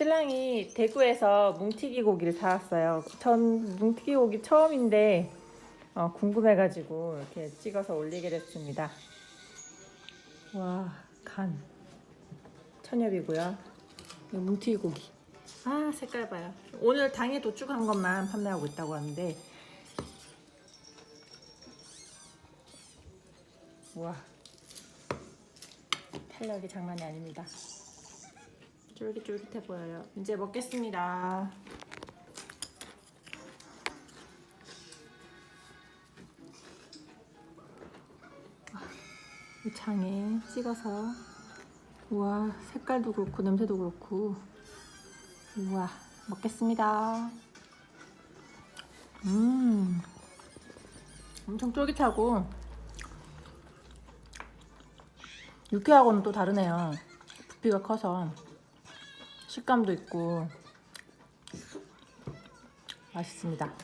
신랑이 대구에서 뭉티기 고기를 사왔어요. 전 뭉티기 고기 처음인데 어, 궁금해가지고 이렇게 찍어서 올리게 됐습니다. 와, 간. 천엽이고요. 뭉티기 고기. 아, 색깔 봐요. 오늘 당일 도축한 것만 판매하고 있다고 하는데 와, 탄력이 장난이 아닙니다. 쫄깃쫄깃해 보여요. 이제 먹겠습니다. 이 장에 찍어서 우와 색깔도 그렇고 냄새도 그렇고 우와 먹겠습니다. 음 엄청 쫄깃하고 육회하고는 또 다르네요. 부피가 커서 식감도 있고 맛있습니다.